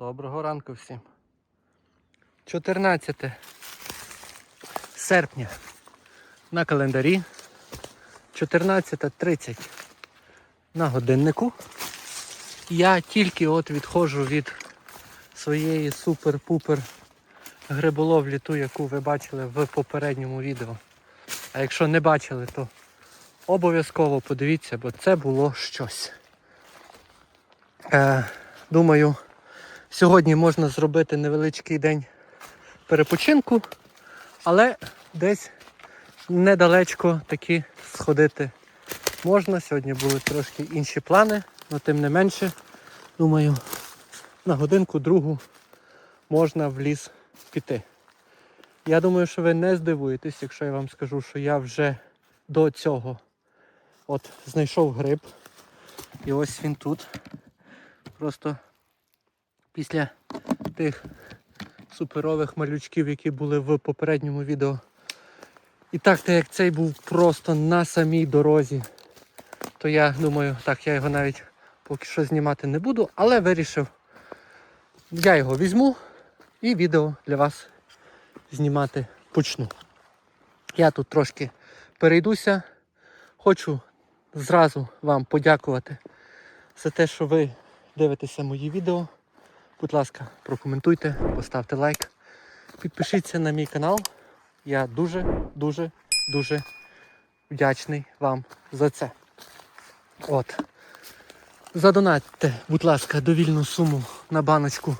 Доброго ранку всім. 14 серпня на календарі. 14.30 на годиннику. Я тільки от відходжу від своєї супер-пупер гриболовлі, ту, яку ви бачили в попередньому відео. А якщо не бачили, то обов'язково подивіться, бо це було щось. Е, думаю, сьогодні можна зробити невеличкий день перепочинку, але десь недалечко таки сходити можна. Сьогодні були трошки інші плани, але тим не менше, думаю, на годинку другу можна в ліс піти. Я думаю, що ви не здивуєтесь, якщо я вам скажу, що я вже до цього от знайшов гриб. І ось він тут. Просто після тих суперових малючків, які були в попередньому відео. І так, так як цей був просто на самій дорозі, то я думаю, так, я його навіть поки що знімати не буду, але вирішив, я його візьму і відео для вас знімати почну. Я тут трошки перейдуся. Хочу зразу вам подякувати за те, що ви дивитеся мої відео. Будь ласка, прокоментуйте, поставте лайк, підпишіться на мій канал. Я дуже, дуже, дуже вдячний вам за це. От. Задонатьте, будь ласка, довільну суму на баночку,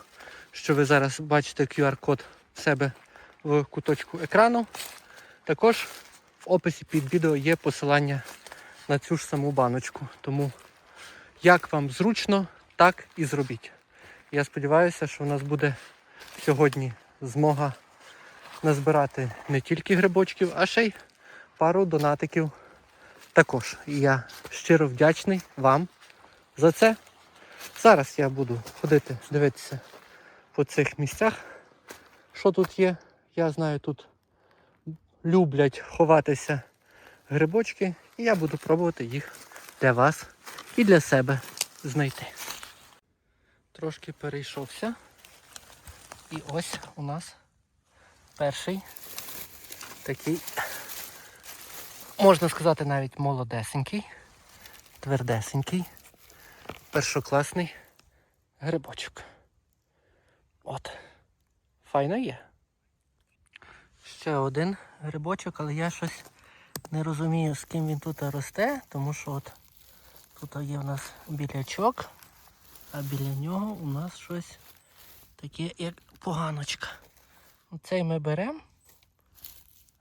що ви зараз бачите QR-код в себе в куточку екрану. Також в описі під відео є посилання на цю ж саму баночку. Тому як вам зручно, так і зробіть. Я сподіваюся, що в нас буде сьогодні змога назбирати не тільки грибочків, а ще й пару донатиків також. І я щиро вдячний вам за це. Зараз я буду ходити, дивитися по цих місцях, що тут є. Я знаю, тут люблять ховатися грибочки, і я буду пробувати їх для вас і для себе знайти. Трошки перейшовся. І ось у нас перший такий, можна сказати, навіть молодесенький, твердесенький, першокласний грибочок. От. Файно є. Ще один грибочок, але я щось не розумію, з ким він тут росте, тому що от тут є в нас білячок, а біля нього у нас щось таке, як поганочка. Цей ми беремо,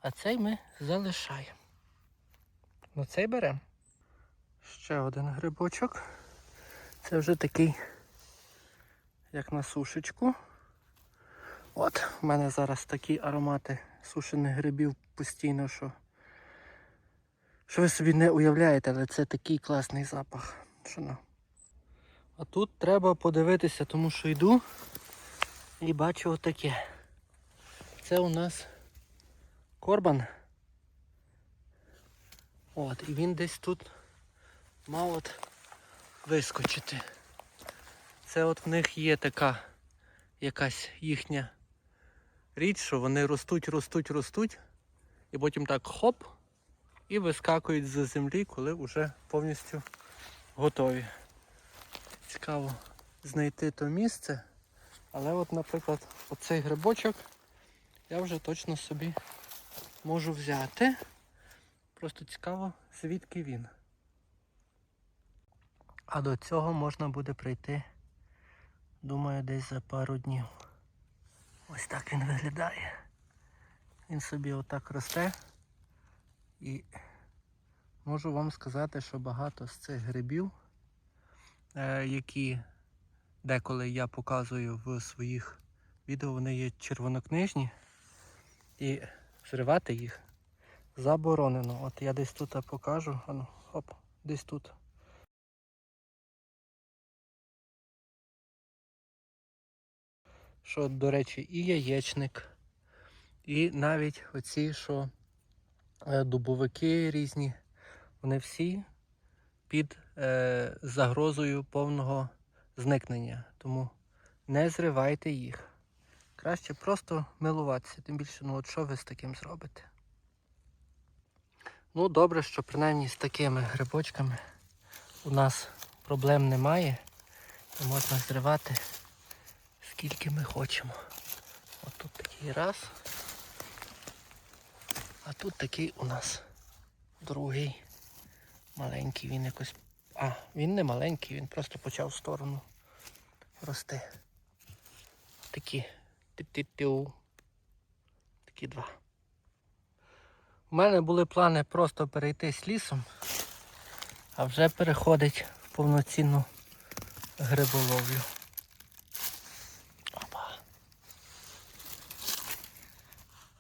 а цей ми залишаємо. Ну цей беремо. Ще один грибочок. Це вже такий, як на сушечку. От, у мене зараз такі аромати сушених грибів постійно, що що ви собі не уявляєте, але це такий класний запах. Що ну. А тут треба подивитися, тому що йду і бачу отаке. Це у нас корбан. От, і він десь тут мав от вискочити. Це от в них є така якась їхня річ, що вони ростуть, ростуть, ростуть, і потім так хоп, і вискакують з землі, коли вже повністю готові. Цікаво знайти то місце. Але от, наприклад, оцей грибочок я вже точно собі можу взяти. Просто цікаво, звідки він. А до цього можна буде прийти, думаю, десь за пару днів. Ось так він виглядає. Він собі отак росте. І можу вам сказати, що багато з цих грибів, які деколи я показую в своїх відео, вони є червонокнижні. І зривати їх заборонено. От я десь тут покажу. Ану, хоп, десь тут. Що, до речі, і яєчник, і навіть оці, що е, дубовики різні, вони всі під е, загрозою повного зникнення. Тому не зривайте їх. Краще просто милуватися, тим більше, ну от що ви з таким зробите. Ну, добре, що принаймні з такими грибочками у нас проблем немає. І можна зривати скільки ми хочемо. От тут такий раз. А тут такий у нас другий. Маленький він якось. А, він не маленький, він просто почав в сторону рости. Такі. Ти-ти-тю. Такі два. У мене були плани просто перейти з лісом, а вже переходить в повноцінну гриболовлю. Опа.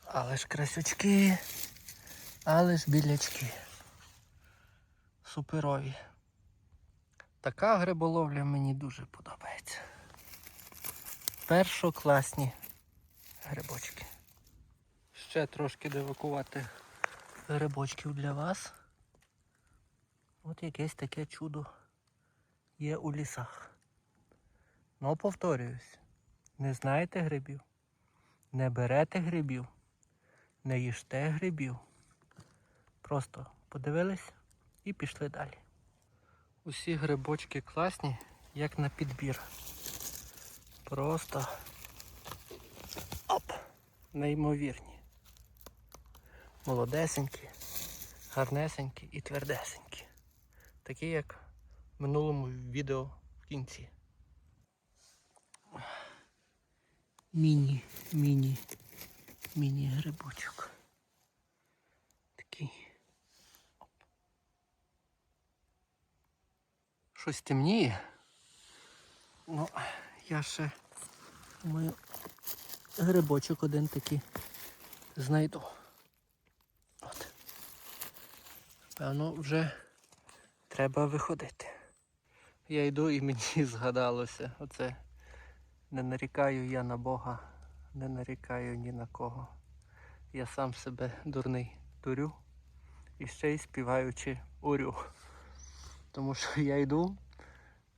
Але ж красючки, але ж білячки. Суперові. Така гриболовля мені дуже подобається. Першокласні грибочки. Ще трошки девакувати грибочків для вас. От якесь таке чудо є у лісах. Ну, повторююсь, не знаєте грибів, не берете грибів, не їжте грибів. Просто подивились і пішли далі. Усі грибочки класні, як на підбір. Просто оп! Неймовірні. Молодесенькі, гарнесенькі і твердесенькі. Такі, як в минулому відео в кінці. Міні, міні, міні грибочок. Такий. Оп. Щось темніє. Ну, я ще думаю, грибочок один такий знайду. От. Певно, вже треба виходити. Я йду і мені згадалося. Оце не нарікаю я на Бога, не нарікаю ні на кого. Я сам себе дурний дурю і ще й співаючи урю. Тому що я йду,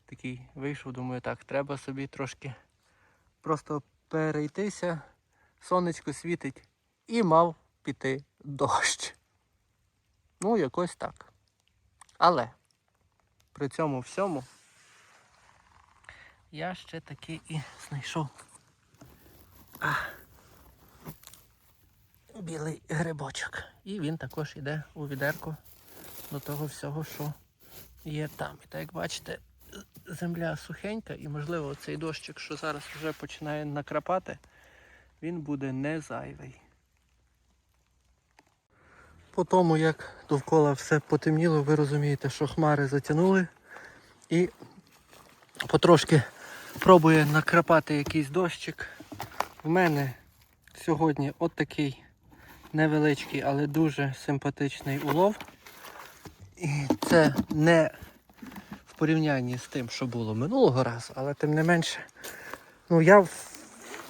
такий вийшов, думаю, так, треба собі трошки просто перейтися, сонечко світить і мав піти дощ. Ну, якось так. Але при цьому всьому я ще таки і знайшов а, білий грибочок. І він також йде у відерку до того всього, що є там. І так як бачите, земля сухенька і можливо цей дощик, що зараз вже починає накрапати, він буде не зайвий. По тому, як довкола все потемніло, ви розумієте, що хмари затягнули і потрошки пробує накрапати якийсь дощик. В мене сьогодні от такий невеличкий, але дуже симпатичний улов. І це не в порівнянні з тим, що було минулого разу, але тим не менше, ну я в,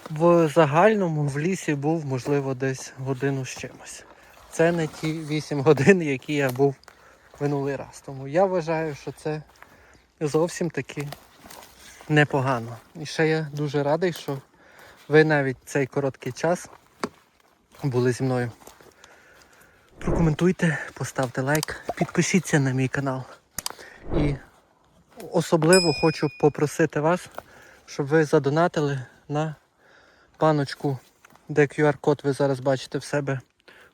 в загальному в лісі був, можливо, десь годину з чимось. Це не ті 8 годин, які я був минулий раз. Тому я вважаю, що це зовсім таки непогано. І ще я дуже радий, що ви навіть цей короткий час були зі мною. Прокоментуйте, поставте лайк, підпишіться на мій канал. І особливо хочу попросити вас, щоб ви задонатили на паночку, де QR-код ви зараз бачите в себе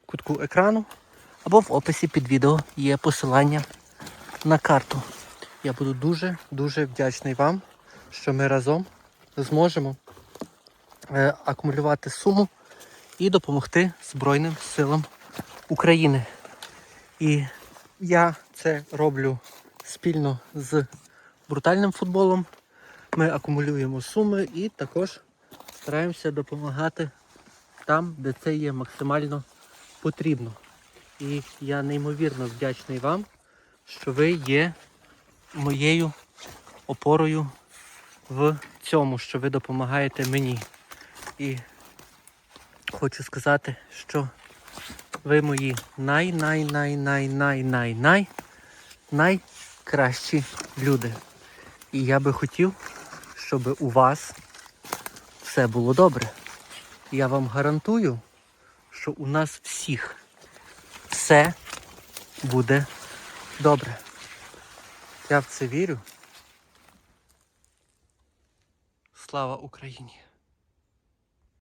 в кутку екрану. Або в описі під відео є посилання на карту. Я буду дуже-дуже вдячний вам, що ми разом зможемо е, акумулювати суму і допомогти Збройним силам України. І я це роблю спільно з брутальним футболом. Ми акумулюємо суми і також стараємося допомагати там, де це є максимально потрібно. І я неймовірно вдячний вам, що ви є моєю опорою в цьому, що ви допомагаєте мені. І хочу сказати, що ви мої най-най-най-най-най-най-най найкращі люди. І я би хотів, щоб у вас все було добре. Я вам гарантую, що у нас всіх все буде добре. Я в це вірю. Слава Україні!